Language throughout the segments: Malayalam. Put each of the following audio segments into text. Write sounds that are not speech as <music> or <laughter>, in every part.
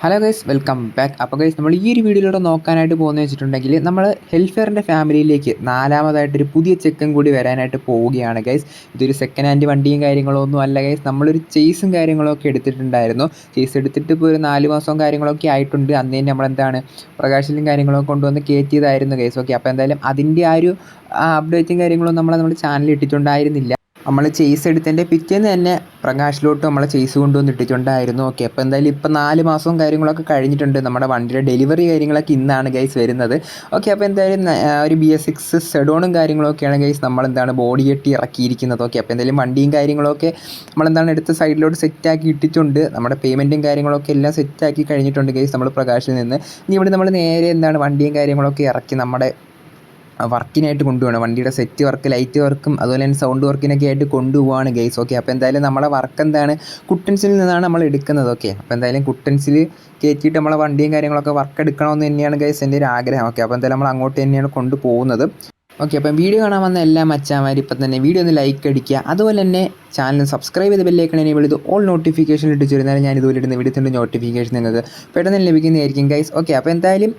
ഹലോ ഗൈസ് വെൽക്കം ബാക്ക് അപ്പോൾ ഗൈസ് നമ്മൾ ഈ ഒരു വീഡിയോയിലൂടെ നോക്കാനായിട്ട് പോകുന്നത് വെച്ചിട്ടുണ്ടെങ്കിൽ നമ്മൾ ഹെൽഫെയറിന്റെ ഫാമിലിയിലേക്ക് നാലാമതായിട്ടൊരു പുതിയ ചെക്കൻ കൂടി വരാനായിട്ട് പോവുകയാണ് ഗൈസ് ഇതൊരു സെക്കൻഡ് ഹാൻഡ് വണ്ടിയും കാര്യങ്ങളോ ഒന്നും അല്ല ഗൈസ് നമ്മളൊരു ചേസും കാര്യങ്ങളൊക്കെ എടുത്തിട്ടുണ്ടായിരുന്നു. ചേസ് എടുത്തിട്ട് ഇപ്പോൾ ഒരു നാല് മാസവും കാര്യങ്ങളൊക്കെ ആയിട്ടുണ്ട്. അന്ന് തന്നെ നമ്മളെന്താണ് പ്രകാശിലും കാര്യങ്ങളൊക്കെ കൊണ്ടുവന്ന് കയറ്റിയതായിരുന്നു ഗൈസ് ഓക്കെ അപ്പോൾ എന്തായാലും അതിന്റെ ആ ഒരു അപ്ഡേറ്റും കാര്യങ്ങളും നമ്മൾ നമ്മുടെ ചാനലിൽ ഇട്ടിട്ടുണ്ടായിരുന്നില്ല. നമ്മൾ ചെയ്സ് എടുത്തതിന്റെ പിറ്റേന്ന് തന്നെ പ്രകാശിലോട്ട് നമ്മൾ ചെയ്സ് കൊണ്ടുവന്ന് ഇട്ടിട്ടുണ്ടായിരുന്നു. ഓക്കെ അപ്പോൾ എന്തായാലും ഇപ്പം നാല് മാസവും കാര്യങ്ങളൊക്കെ കഴിഞ്ഞിട്ടുണ്ട്. നമ്മുടെ വണ്ടിയുടെ ഡെലിവറി കാര്യങ്ങളൊക്കെ ഇന്നാണ് ഗൈസ് വരുന്നത്. ഓക്കെ അപ്പോൾ എന്തായാലും ഒരു ബി എസ് സിക്സ് സെഡോണും കാര്യങ്ങളൊക്കെയാണ് ഗൈസ് നമ്മൾ എന്താണ് ബോഡി കെട്ടി ഇറക്കിയിരിക്കുന്നത്. ഓക്കെ അപ്പോൾ എന്തായാലും വണ്ടിയും കാര്യങ്ങളൊക്കെ നമ്മളെന്താണ് എടുത്ത് സൈഡിലോട്ട് സെറ്റാക്കി ഇട്ടിട്ടുണ്ട്. നമ്മുടെ പേയ്മെന്റും കാര്യങ്ങളൊക്കെ എല്ലാം സെറ്റാക്കി കഴിഞ്ഞിട്ടുണ്ട് ഗൈസ് നമ്മൾ പ്രകാശിൽ നിന്ന്. ഇനി ഇവിടെ നമ്മൾ നേരെ എന്താണ് വണ്ടിയും കാര്യങ്ങളൊക്കെ ഇറക്കി നമ്മുടെ വർക്കിനായിട്ട് കൊണ്ടുപോകണം വണ്ടിയുടെ സെറ്റ് വർക്ക് ലൈറ്റ് വർക്കും അതുപോലെ തന്നെ സൗണ്ട് വർക്കിനൊക്കെ ആയിട്ട് കൊണ്ടുപോവാണ് ഗൈസ് ഓക്കെ അപ്പോൾ എന്തായാലും നമ്മളെ വർക്ക് എന്താണ്? കുട്ടൻസിൽ നിന്നാണ് നമ്മൾ എടുക്കുന്നത്. ഓക്കെ അപ്പോൾ എന്തായാലും കുട്ടൻസിൽ കയറ്റിയിട്ട് നമ്മളെ വണ്ടിയും കാര്യങ്ങളൊക്കെ വർക്ക് എടുക്കണമെന്ന് തന്നെയാണ് ഗൈസ് എന്റെ ഒരു ആഗ്രഹം. ഓക്കെ അപ്പോൾ എന്തായാലും നമ്മൾ അങ്ങോട്ട് തന്നെയാണ് കൊണ്ടുപോകുന്നത്. ഓക്കെ അപ്പം വീഡിയോ കാണാൻ വന്ന എല്ലാ മച്ചാമാരും ഇപ്പം തന്നെ വീഡിയോ ഒന്ന് ലൈക്ക് അടിക്കുക. അതുപോലെ തന്നെ ചാനൽ സബ്സ്ക്രൈബ് ചെയ്ത് ബെല്ലേക്കണേ എന്നെ വിളിത് ഓൾ നോട്ടിഫിക്കേഷൻ ഇട്ട് ചേരുന്നാലും ഞാൻ ഇതുപോലെ ഇടുന്ന വീഡിയോ നോട്ടിഫിക്കേഷൻ നിങ്ങൾക്ക് പെട്ടെന്ന് ലഭിക്കുന്നതായിരിക്കും ഗൈസ് ഓക്കെ അപ്പോൾ എന്തായാലും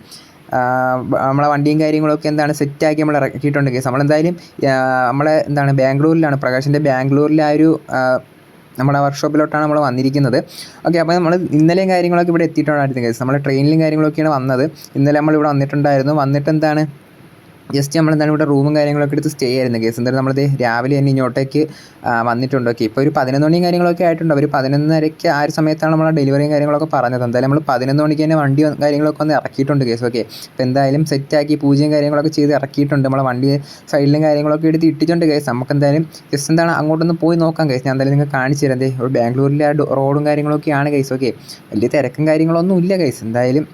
നമ്മളെ വണ്ടിയും കാര്യങ്ങളൊക്കെ എന്താണ് സെറ്റാക്കി നമ്മൾ ഇറക്കിയിട്ടുണ്ട് കേസ്. നമ്മളെന്തായാലും നമ്മളെ എന്താണ് ബാംഗ്ലൂരിലാണ് പ്രകാശിന്റെ ബാംഗ്ലൂരിലെ ആ ഒരു നമ്മുടെ വർക്ക്ഷോപ്പിലോട്ടാണ് നമ്മൾ വന്നിരിക്കുന്നത്. ഓക്കെ അപ്പോൾ നമ്മൾ ഇന്നലെയും കാര്യങ്ങളൊക്കെ ഇവിടെ എത്തിയിട്ടുണ്ടായിരുന്നു കേസ്. നമ്മൾ ട്രെയിനിലും കാര്യങ്ങളൊക്കെയാണ് വന്നത്. ഇന്നലെ നമ്മൾ ഇവിടെ വന്നിട്ടുണ്ടായിരുന്നു. വന്നിട്ട് എന്താണ് ജസ്റ്റ് നമ്മൾ എന്താണ് ഇവിടെ റൂമും കാര്യങ്ങളൊക്കെ എടുത്ത് സ്റ്റേ ആയിരുന്നു. കേസ് എന്തായാലും നമ്മളിത് രാവിലെ തന്നെ ഇങ്ങോട്ടേക്ക് വന്നിട്ടുണ്ട്. ഓക്കെ ഇപ്പോൾ ഒരു പതിനൊന്ന് മണിയും കാര്യങ്ങളൊക്കെ ആയിട്ടുണ്ട്. ഒരു പതിനൊന്നരയ്ക്ക് ആ ഒരു സമയത്താണ് നമ്മൾ ഡെലിവറിയും കാര്യങ്ങളൊക്കെ പറഞ്ഞത്. എന്തായാലും നമ്മൾ പതിനൊന്ന് മണിക്ക് തന്നെ വണ്ടി കാര്യങ്ങളൊക്കെ ഒന്ന് ഇറക്കിയിട്ടുണ്ട് കേസ് ഓക്കെ അപ്പോൾ എന്തായാലും സെറ്റാക്കി പൂജയും കാര്യങ്ങളൊക്കെ ചെയ്ത് ഇറക്കിയിട്ടുണ്ട്. നമ്മളെ വണ്ടി സൈഡിലും കാര്യങ്ങളൊക്കെ എടുത്ത് ഇട്ടിട്ടുണ്ട് കേസ് നമുക്ക് എന്തായാലും ജസ്റ്റ് എന്താണ് അങ്ങോട്ടൊന്ന് പോയി നോക്കാം കേസ് ഞാൻ എന്തായാലും നിങ്ങൾക്ക് കാണിച്ചു തരാം. ഒരു ബാംഗ്ലൂരിലെ ആ റോഡും കാര്യങ്ങളൊക്കെയാണ് കേസ് ഓക്കെ വലിയ തിരക്കും കാര്യങ്ങളൊന്നും ഇല്ല കേസ് എന്തായാലും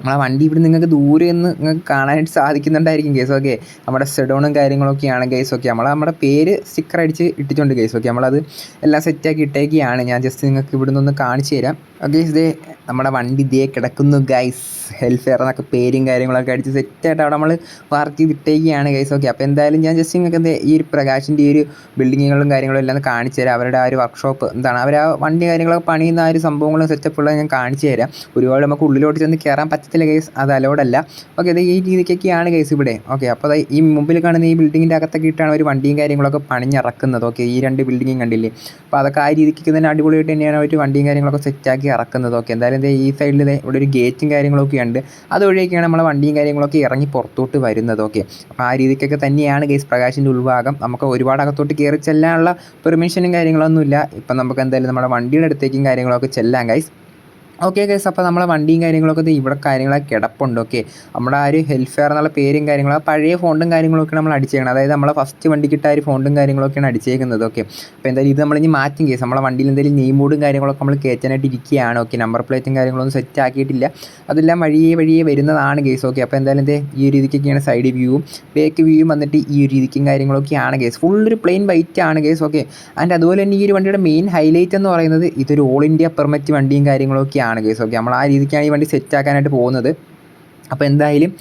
നമ്മളെ വണ്ടി ഇവിടെ നിങ്ങൾക്ക് ദൂരെ നിന്ന് നിങ്ങൾക്ക് കാണാനായിട്ട് സാധിക്കുന്നുണ്ടായിരിക്കും കേസ് ഓക്കെ നമ്മുടെ സെഡോണും കാര്യങ്ങളൊക്കെയാണ് കേസ് ഓക്കെ നമ്മൾ നമ്മുടെ പേര് സ്റ്റിക്കർ അടിച്ച് ഇട്ടിട്ടുണ്ട് കേസ് ഓക്കെ നമ്മളത് എല്ലാം സെറ്റാക്കി ഇട്ടേക്കുകയാണ് ഞാൻ ജസ്റ്റ് നിങ്ങൾക്ക് ഇവിടെ നിന്ന് കാണിച്ചു തരാം. ഓക്കെ ഇതേ നമ്മുടെ വണ്ടി ഇതേ കിടക്കുന്നു ഗൈസ് ഹെൽഫെയർ എന്നൊക്കെ പേരും കാര്യങ്ങളൊക്കെ അടിച്ച് സെറ്റായിട്ട് അവിടെ നമ്മൾ പാർക്ക് ചെയ്തിട്ടേക്കാണ് ഗൈസ് ഓക്കെ അപ്പോൾ എന്തായാലും ഞാൻ ജസ്റ്റ് നിങ്ങൾക്ക് എന്താ ഈ ഒരു പ്രകാശിന്റെ ഈ ഒരു ബിൽഡിങ്ങുകളും കാര്യങ്ങളും എല്ലാം കാണിച്ചു തരാം. അവരുടെ ആ ഒരു വർക്ക്ഷോപ്പ് എന്താണ് അവർ ആ വണ്ടി കാര്യങ്ങളൊക്കെ പണിയുന്ന ആ ഒരു സംഭവങ്ങളും സെറ്റപ്പുള്ള ഞാൻ കാണിച്ചു തരാം. ഒരുപാട് നമുക്ക് ഉള്ളിലോട്ട് ചെന്ന് കയറാൻ പറ്റത്തില്ല ഗൈസ് അത് അലോഡല്ല ഓക്കെ അത് ഈ രീതിക്കൊക്കെയാണ് ഗൈസ് ഇവിടെ. ഓക്കെ അപ്പോൾ ഈ മുമ്പിൽ കാണുന്ന ഈ ബിൽഡിങ്ങിന്റെ അകത്തൊക്കെ ഇട്ടാണ് ഒരു വണ്ടിയും കാര്യങ്ങളൊക്കെ പണിഞ്ഞിറക്കുന്നത്. ഓക്കെ ഈ രണ്ട് ബിൽഡിങ്ങും കണ്ടില്ലേ? അപ്പോൾ അതൊക്കെ ആ രീതിക്ക് തന്നെ അടിപൊളിയായിട്ട് തന്നെയാണ് അവർ വണ്ടിയും കാര്യങ്ങളൊക്കെ സെറ്റാക്കി ഇറക്കുന്നത് ഓക്കെ എന്തായാലും ദേ ഈ സൈഡിൽ ഇവിടെ ഒരു ഗേറ്റും കാര്യങ്ങളൊക്കെ ഉണ്ട്. അതുവഴിയൊക്കെയാണ് നമ്മളെ വണ്ടിയും കാര്യങ്ങളൊക്കെ ഇറങ്ങി പുറത്തോട്ട് വരുന്നതൊക്കെ. അപ്പോൾ ആ രീതിക്കൊക്കെ തന്നെയാണ് ഗേസ് പ്രകാശിന്റെ ഉൾഭാഗം. നമുക്ക് ഒരുപാട് അകത്തോട്ട് കയറി ചെല്ലാനുള്ള പെർമിഷനും കാര്യങ്ങളൊന്നുമില്ല. ഇപ്പം നമുക്ക് എന്തായാലും നമ്മുടെ വണ്ടിയുടെ അടുത്തേക്കും കാര്യങ്ങളൊക്കെ ചെല്ലാം ഗൈസ് ഓക്കെ ഗൈസ് അപ്പോൾ നമ്മളെ വണ്ടിയും കാര്യങ്ങളൊക്കെ ഇവിടെ കാര്യങ്ങളൊക്കെ കിടപ്പുണ്ട് ഓക്കെ നമ്മുടെ ആ ഒരു ഹെൽഫെയർ എന്നുള്ള പേരും കാര്യങ്ങളും പഴയ ഫോണ്ടും കാര്യങ്ങളൊക്കെ നമ്മൾ അടിച്ചേക്കണം. അതായത് നമ്മളെ ഫസ്റ്റ് വണ്ടി ആ ഒരു ഫോണ്ടും കാര്യങ്ങളൊക്കെയാണ് അടിച്ചേക്കുന്നത് ഓക്കെ അപ്പോൾ എന്തായാലും ഇത് നമ്മൾ ഇനി മാറ്റും കേസ് നമ്മളെ വണ്ടിയിൽ എന്തെങ്കിലും നെയിം ബോർഡും കാര്യങ്ങളൊക്കെ നമ്മൾ കയറ്റാനായിട്ട് ഇരിക്കുകയാണ് ഓക്കെ നമ്പർ പ്ലേറ്റും കാര്യങ്ങളൊന്നും സെറ്റ് ആക്കിയിട്ടില്ല. അതെല്ലാം വഴിയേ വഴിയേ വരുന്നതാണ് കേസ് ഓക്കെ അപ്പോൾ എന്തായാലും എന്തേ ഈ ഒരു രീതിക്കൊക്കെയാണ് സൈഡ് വ്യൂവും ബേക്ക് വ്യൂവും വന്നിട്ട് ഈ ഒരു രീതിക്കും കാര്യങ്ങളൊക്കെയാണ് കേസ് ഫുൾ ഒരു പ്ലെയിൻ വൈറ്റ് ആണ് കേസ് ഓക്കെ ആൻഡ് അതുപോലെ തന്നെ ഈ ഒരു വണ്ടിയുടെ മെയിൻ ഹൈലൈറ്റ് എന്ന് പറയുന്നത് ഇതൊരു ഓൾ ഇന്ത്യ പെർമിറ്റ് വണ്ടിയും കാര്യങ്ങളൊക്കെയാണ്. കേസ് ഓക്കെ നമ്മൾ ആ രീതിക്കാണ് ഈ വണ്ടി സെറ്റ് ആക്കാനായിട്ട് പോകുന്നത്. അപ്പോൾ എന്തായാലും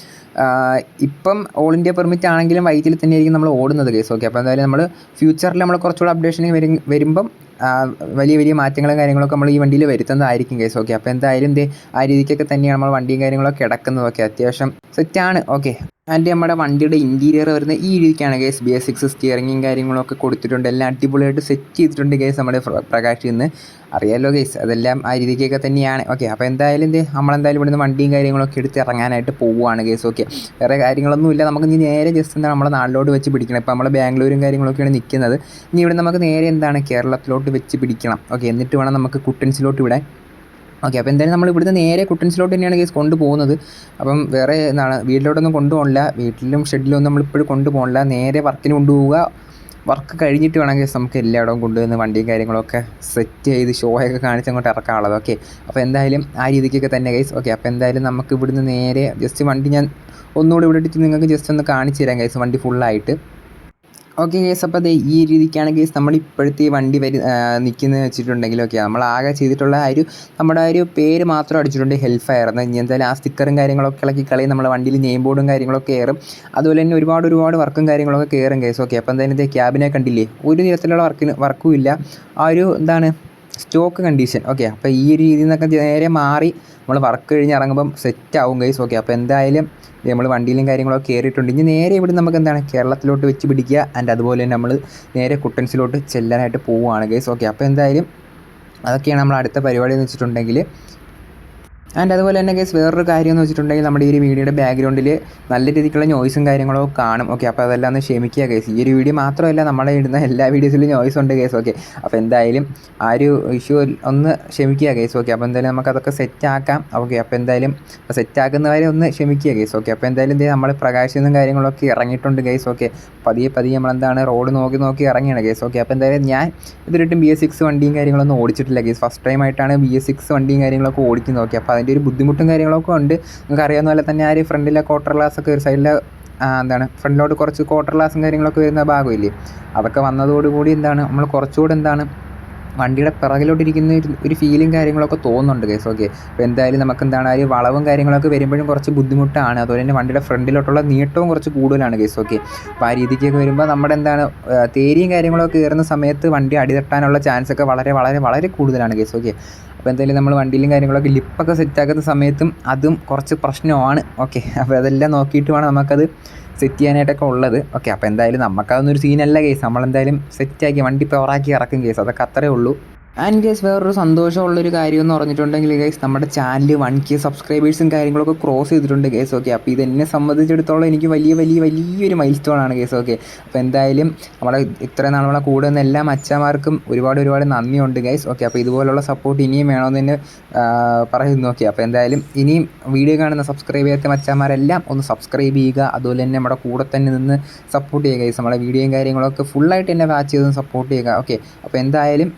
ഇപ്പം ഓൾ ഇന്ത്യ പെർമിറ്റ് ആണെങ്കിലും വൈറ്റിൽ തന്നെയായിരിക്കും നമ്മൾ ഓടുന്നത് കേസ് ഓക്കെ അപ്പോൾ എന്തായാലും നമ്മൾ ഫ്യൂച്ചറിൽ നമ്മൾ കുറച്ചുകൂടെ അപ്ഡേഷൻ വരും വരുമ്പം വലിയ വലിയ മാറ്റങ്ങളും കാര്യങ്ങളൊക്കെ നമ്മൾ ഈ വണ്ടിയിൽ വരുത്തുന്നതായിരിക്കും കേസ് ഓക്കെ അപ്പോൾ എന്തായാലും ദേ ആ രീതിക്കൊക്കെ തന്നെയാണ് നമ്മൾ വണ്ടിയും കാര്യങ്ങളൊക്കെ കിടക്കുന്നത്. ഓക്കെ അത്യാവശ്യം സെറ്റാണ് ഓക്കെ ആൻഡ് നമ്മുടെ വണ്ടിയുടെ ഇന്റീരിയർ വരുന്ന ഈ രീതിക്കാണ് കേസ് ബി എസ് സിക്സ് സ്റ്റിയറിങ്ങും കാര്യങ്ങളൊക്കെ കൊടുത്തിട്ടുണ്ട്. എല്ലാം അടിപൊളിയായിട്ട് സെറ്റ് ചെയ്തിട്ടുണ്ട് കേസ് നമ്മുടെ പ്ര- പ്രകാശിൽ നിന്ന്. അറിയാലോ കേസ് അതെല്ലാം ആ രീതിക്കൊക്കെ തന്നെയാണ്. ഓക്കെ അപ്പോൾ എന്തായാലും എന്ത് നമ്മളെന്തായാലും ഇവിടുന്ന് വണ്ടിയും കാര്യങ്ങളൊക്കെ എടുത്ത് ഇറങ്ങാനായിട്ട് പോവുകയാണ് കേസ് ഓക്കെ വേറെ കാര്യങ്ങളൊന്നും ഇല്ല. നമുക്ക് ഇനി നേരെ ജസ്റ്റ് എന്താണ് നമ്മുടെ നാട്ടിലോട്ട് വെച്ച് പിടിക്കണം. ഇപ്പോൾ നമ്മൾ ബാംഗ്ലൂരും കാര്യങ്ങളൊക്കെയാണ് നിൽക്കുന്നത് ഇനി ഇവിടെ നമുക്ക് നേരെ എന്താണ് കേരളത്തിലോട്ട് വെച്ച് പിടിക്കണം. ഓക്കെ എന്നിട്ട് വേണം നമുക്ക് കുട്ടൻസിലോട്ട് വിടാൻ ഓക്കെ അപ്പോൾ എന്തായാലും നമ്മൾ ഇവിടുന്ന് നേരെ കുട്ടൻസിലോട്ട് തന്നെയാണ് കേസ് കൊണ്ടുപോകുന്നത്. അപ്പം വേറെ എന്താണ് വീട്ടിലോട്ടൊന്നും കൊണ്ടുപോകണില്ല. വീട്ടിലും ഷെഡിലൊന്നും നമ്മളിപ്പോഴും കൊണ്ടുപോകണില്ല. നേരെ വർക്കിന് കൊണ്ടുപോവുക. വർക്ക് കഴിഞ്ഞിട്ട് വേണമെങ്കിൽ നമുക്ക് എല്ലായിടവും കൊണ്ടുവന്ന് വണ്ടിയും കാര്യങ്ങളൊക്കെ സെറ്റ് ചെയ്ത് ഷോയൊക്കെ കാണിച്ച് അങ്ങോട്ട് ഇറക്കാനുള്ളത്. ഓക്കെ അപ്പോൾ എന്തായാലും ആ രീതിക്കൊക്കെ തന്നെ ഗൈസ് ഓക്കെ അപ്പോൾ എന്തായാലും നമുക്ക് ഇവിടുന്ന് നേരെ ജസ്റ്റ് വണ്ടി ഞാൻ ഒന്നുകൂടി ഇവിടെ ഇട്ടിട്ട് നിങ്ങൾക്ക് ജസ്റ്റ് ഒന്ന് കാണിച്ചു തരാം ഗൈസ് വണ്ടി ഫുള്ളായിട്ട് ഓക്കെ കേസ് അപ്പോൾ അതെ ഈ രീതിക്കാണ് കേസ് നമ്മൾ ഇപ്പോഴത്തെ ഈ വണ്ടി വരി നിൽക്കുന്നത് വെച്ചിട്ടുണ്ടെങ്കിൽ ഓക്കെ നമ്മൾ ആകെ ചെയ്തിട്ടുള്ള ആ ഒരു നമ്മുടെ ആ ഒരു പേര് മാത്രം അടിച്ചിട്ടുണ്ട് ഹെൽപ്പ് ഫയർ എന്ന്. ഇനി എന്തായാലും ആ സ്റ്റിക്കറും കാര്യങ്ങളൊക്കെ ഇളക്കി കളയും. നമ്മുടെ വണ്ടിയിൽ നെയിം ബോർഡും കാര്യങ്ങളൊക്കെ കയറും. അതുപോലെ തന്നെ ഒരുപാട് ഒരുപാട് വർക്കും കാര്യങ്ങളൊക്കെ കയറും കേസ് ഓക്കെ അപ്പോൾ എന്തായാലും ക്യാബിനെ കണ്ടില്ലേ? ഒരു തരത്തിലുള്ള വർക്കിന് വർക്കും ഇല്ല. ആ ഒരു എന്താണ് സ്റ്റോക്ക് കണ്ടീഷൻ. ഓക്കെ അപ്പോൾ ഈ ഒരു രീതിയിൽ നിന്നൊക്കെ നേരെ മാറി നമ്മൾ വർക്ക് കഴിഞ്ഞ് ഇറങ്ങുമ്പം സെറ്റ് ആവും ഗൈസ് ഓക്കെ അപ്പോൾ എന്തായാലും നമ്മൾ വണ്ടിയിലും കാര്യങ്ങളൊക്കെ കയറിയിട്ടുണ്ട് ഇനി നേരെ ഇവിടെ നമുക്ക് എന്താണ്? കേരളത്തിലോട്ട് വെച്ച് പിടിക്കുക. ആൻഡ് അതുപോലെ തന്നെ നമ്മൾ നേരെ കുട്ടൻസിലോട്ട് ചെല്ലാനായിട്ട് പോവുകയാണ് ഗൈസ് ഓക്കെ അപ്പോൾ എന്തായാലും അതൊക്കെയാണ് നമ്മൾ അടുത്ത പരിപാടി എന്ന് വെച്ചിട്ടുണ്ടെങ്കിൽ ആൻഡ് അതുപോലെ തന്നെ കേസ് വേറൊരു കാര്യം എന്ന് വെച്ചിട്ടുണ്ടെങ്കിൽ നമ്മുടെ ഈ ഒരു വീഡിയോയുടെ ബാക്ക്ഗ്രൗണ്ടിൽ നല്ല രീതിക്കുള്ള നോയ്സും കാര്യങ്ങളൊക്കെ കാണും. ഓക്കെ അപ്പോൾ അതെല്ലാം ഒന്ന് ക്ഷമിക്കുക കേസ് ഈ ഒരു വീഡിയോ മാത്രമല്ല നമ്മളെ ഇടുന്ന എല്ലാ വീഡിയോസിലും നോയ്സ് ഉണ്ട് കേസ് ഓക്കെ അപ്പോൾ എന്തായാലും ആ ഒരു ഇഷ്യൂ ഒന്ന് ക്ഷമിക്കുക കേസ് ഓക്കെ അപ്പോൾ എന്തായാലും നമുക്ക് അതൊക്കെ സെറ്റ് ആക്കാം. ഓക്കെ അപ്പോൾ എന്തായാലും സെറ്റ് ആക്കുന്നവരെ ഒന്ന് ക്ഷമിക്കുക കേസ് ഓക്കെ അപ്പോൾ എന്തായാലും ഇതേ നമ്മൾ പ്രകാശിന്നും കാര്യങ്ങളൊക്കെ ഇറങ്ങിയിട്ടുണ്ട് കേസ് ഓക്കെ പതിയെ പതിയെ നമ്മളെന്താണ് റോഡ് നോക്കി നോക്കി ഇറങ്ങിയാണ് കേസ് ഓക്കെ അപ്പോൾ എന്തായാലും ഞാൻ ഇതിലിട്ടും ബി എസ് സിക്സ് വണ്ടിയും കാര്യങ്ങളൊന്നും ഓടിച്ചിട്ടില്ല കേസ് ഫസ്റ്റ് ടൈം ആയിട്ടാണ് ബി എസ് സിക്സ് വണ്ടിയും കാര്യങ്ങളൊക്കെ ഓടിക്കുന്നത്. ഓക്കെ അപ്പോൾ അതിന്റെ ഒരു ബുദ്ധിമുട്ടും കാര്യങ്ങളൊക്കെ ഉണ്ട്. നിങ്ങൾക്ക് അറിയാവുന്ന പോലെ തന്നെ ആ ഒരു ഫ്രണ്ടിലെ ക്വാർട്ടർ ഗ്ലാസ് ഒക്കെ ഒരു സൈഡിലെ എന്താണ് ഫ്രണ്ടിലോട്ട് കുറച്ച് ക്വാർട്ടർ ഗ്ലാസും കാര്യങ്ങളൊക്കെ വരുന്ന ഭാഗമില്ലേ? അതൊക്കെ വന്നതോടുകൂടി എന്താണ് നമ്മൾ കുറച്ചുകൂടി എന്താണ് വണ്ടിയുടെ പിറകിലോട്ടിരിക്കുന്ന ഒരു ഒരു ഫീലും കാര്യങ്ങളൊക്കെ തോന്നുന്നുണ്ട് കേസ് ഓക്കെ അപ്പോൾ എന്തായാലും നമുക്ക് എന്താണ് ഒരു വളവും കാര്യങ്ങളൊക്കെ വരുമ്പോഴും കുറച്ച് ബുദ്ധിമുട്ടാണ്. അതുപോലെ തന്നെ വണ്ടിയുടെ ഫ്രണ്ടിലോട്ടുള്ള നീട്ടവും കുറച്ച് കൂടുതലാണ് കേസ് ഓക്കെ അപ്പോൾ ആ രീതിക്കൊക്കെ വരുമ്പോൾ നമ്മുടെ എന്താണ് തേരിയും കാര്യങ്ങളൊക്കെ കയറുന്ന സമയത്ത് വണ്ടി അടിതട്ടാനുള്ള ചാൻസ് ഒക്കെ വളരെ വളരെ വളരെ കൂടുതലാണ് കേസ് ഓക്കെ അപ്പോൾ എന്തായാലും നമ്മൾ വണ്ടിയിലും കാര്യങ്ങളൊക്കെ ലിപ്പൊക്കെ സെറ്റാക്കുന്ന സമയത്തും അതും കുറച്ച് പ്രശ്നമാണ് ഓക്കെ അപ്പോൾ അതെല്ലാം നോക്കിയിട്ട് വേണം നമുക്കത് സെറ്റ് ചെയ്യാനായിട്ടൊക്കെ ഉള്ളത്. ഓക്കെ അപ്പോൾ എന്തായാലും നമുക്കതൊന്നും ഒരു സീനല്ല കേസ് നമ്മളെന്തായാലും സെറ്റാക്കി വണ്ടി പവറാക്കി ഇറക്കും കേസ് അതൊക്കെ അത്രേ ഉള്ളൂ. ആൻഡ് ഗേസ് വേറൊരു സന്തോഷമുള്ളൊരു കാര്യം എന്ന് പറഞ്ഞിട്ടുണ്ടെങ്കിൽ ഗേസ് നമ്മുടെ ചാനൽ വൺ കെ സബ്സ്ക്രൈബേഴ്സും കാര്യങ്ങളൊക്കെ ക്രോസ് ചെയ്തിട്ടുണ്ട് ഗൈസ് ഓക്കെ അപ്പോൾ ഇത് എന്നെ സംബന്ധിച്ചിടത്തോളം എനിക്ക് വലിയ വലിയ വലിയൊരു മൈൽ സ്റ്റോൺ ആണ് ഗൈസ് ഓക്കെ അപ്പോൾ എന്തായാലും നമ്മുടെ ഇത്രയും നമ്മളെ കൂടെ നിന്ന് എല്ലാ അച്ഛന്മാർക്കും ഒരുപാട് ഒരുപാട് നന്ദിയുണ്ട് ഗൈസ് ഓക്കെ അപ്പോൾ ഇതുപോലുള്ള സപ്പോർട്ട് ഇനിയും വേണമെന്ന് തന്നെ പറയുന്നു ഓക്കെ അപ്പോൾ എന്തായാലും ഇനിയും വീഡിയോ കാണുന്ന സബ്സ്ക്രൈബ് ചെയ്യാത്ത അച്ഛന്മാരെല്ലാം ഒന്ന് സബ്സ്ക്രൈബ് ചെയ്യുക. അതുപോലെ തന്നെ നമ്മുടെ കൂടെ തന്നെ നിന്ന് സപ്പോർട്ട് ചെയ്യുക ഗൈസ് നമ്മുടെ വീഡിയോയും കാര്യങ്ങളൊക്കെ ഫുള്ളായിട്ട് തന്നെ വാച്ച് ചെയ്ത് സപ്പോർട്ട് ചെയ്യുക ഓക്കെ അപ്പോൾ എന്തായാലും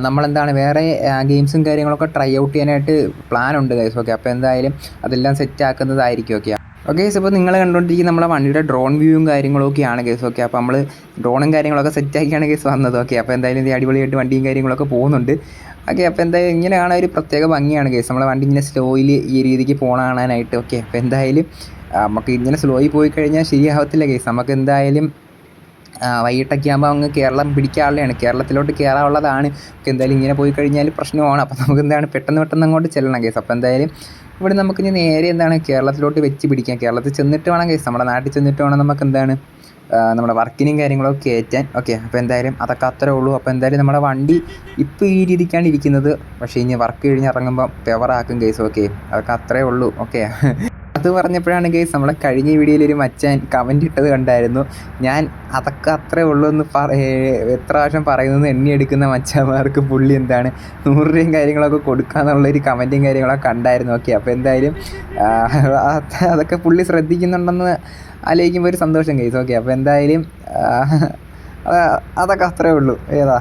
നമ്മളെന്താണ് വേറെ ഗെയിംസും കാര്യങ്ങളൊക്കെ ട്രൈ ഔട്ട് ചെയ്യാനായിട്ട് പ്ലാൻ ഉണ്ട് ഗൈസ് ഓക്കെ അപ്പോൾ എന്തായാലും അതെല്ലാം സെറ്റ് ആക്കുന്നതായിരിക്കും ഓക്കെ ഓക്കെ ഗൈസ് അപ്പോൾ നിങ്ങൾ കണ്ടുകൊണ്ടിരിക്കുന്ന നമ്മളെ വണ്ടിയുടെ ഡ്രോൺ വ്യൂവും കാര്യങ്ങളൊക്കെയാണ് ഗൈസ് ഓക്കെ അപ്പോൾ നമ്മൾ ഡ്രോണും കാര്യങ്ങളൊക്കെ സെറ്റ് ആക്കിയാണ് ഗൈസ് വന്നത് ഓക്കെ അപ്പോൾ എന്തായാലും ഇത് അടിപൊളിയായിട്ട് വണ്ടിയും കാര്യങ്ങളൊക്കെ പോകുന്നുണ്ട്. ഓക്കെ അപ്പോൾ എന്തായാലും ഇങ്ങനെയാണ് ഒരു പ്രത്യേക ഭംഗിയാണ് ഗൈസ് നമ്മളെ വണ്ടി ഇങ്ങനെ സ്ലോയിൽ ഈ രീതിക്ക് പോകണ ഓക്കെ അപ്പോൾ എന്തായാലും നമുക്ക് ഇങ്ങനെ സ്ലോയിൽ പോയി കഴിഞ്ഞാൽ ശരിയാവത്തില്ല ഗൈസ് നമുക്ക് എന്തായാലും വൈകിട്ടൊക്കെ ആകുമ്പോൾ അങ്ങ് കേരളം പിടിക്കാനുള്ളതാണ് കേരളത്തിലോട്ട് കയറാനുള്ളതാണ് എന്തായാലും ഇങ്ങനെ പോയി കഴിഞ്ഞാൽ പ്രശ്നമാണ്. അപ്പോൾ നമുക്ക് എന്താണ് പെട്ടെന്ന് പെട്ടെന്ന് അങ്ങോട്ട് ചെല്ലണം കേസ് അപ്പോൾ എന്തായാലും ഇവിടെ നമുക്ക് ഇനി നേരെ എന്താണ് കേരളത്തിലോട്ട് വെച്ച് പിടിക്കാം. കേരളത്തിൽ ചെന്നിട്ട് വേണം കേസ് നമ്മുടെ നാട്ടിൽ ചെന്നിട്ട് വേണം നമുക്ക് എന്താണ് നമ്മുടെ വർക്കിനും കാര്യങ്ങളൊക്കെ കയറ്റാൻ ഓക്കെ അപ്പോൾ എന്തായാലും അതൊക്കെ അത്രേ ഉള്ളൂ. അപ്പോൾ എന്തായാലും നമ്മുടെ വണ്ടി ഇപ്പോൾ ഈ രീതിക്കാണ് ഇരിക്കുന്നത്. പക്ഷേ ഇനി വർക്ക് കഴിഞ്ഞ് ഇറങ്ങുമ്പോൾ പെവറാക്കും കേസ് ഓക്കെ അതൊക്കെ അത്രേ ഉള്ളൂ. ഓക്കെ അത് പറഞ്ഞപ്പോഴാണ് കേസ് നമ്മളെ കഴിഞ്ഞ വീഡിയോയിൽ ഒരു മച്ചാൻ കമന്റ് ഇട്ടത് കണ്ടായിരുന്നു. ഞാൻ അതൊക്കെ അത്രേ ഉള്ളൂ എന്ന് പറ എത്ര പ്രാവശ്യം പറയുന്നത് എണ്ണി എടുക്കുന്ന മച്ചാന്മാർക്ക് പുള്ളി എന്താണ് നൂറ് രൂപയും കാര്യങ്ങളൊക്കെ കൊടുക്കാന്നുള്ളൊരു കമന്റും കാര്യങ്ങളൊക്കെ കണ്ടായിരുന്നു. ഓക്കെ അപ്പോൾ എന്തായാലും അതൊക്കെ പുള്ളി ശ്രദ്ധിക്കുന്നുണ്ടെന്ന് ആലോചിക്കുമ്പോൾ ഒരു സന്തോഷം കേസ് ഓക്കെ അപ്പോൾ എന്തായാലും അതൊക്കെ അത്രേ ഉള്ളൂ. ഏതാ.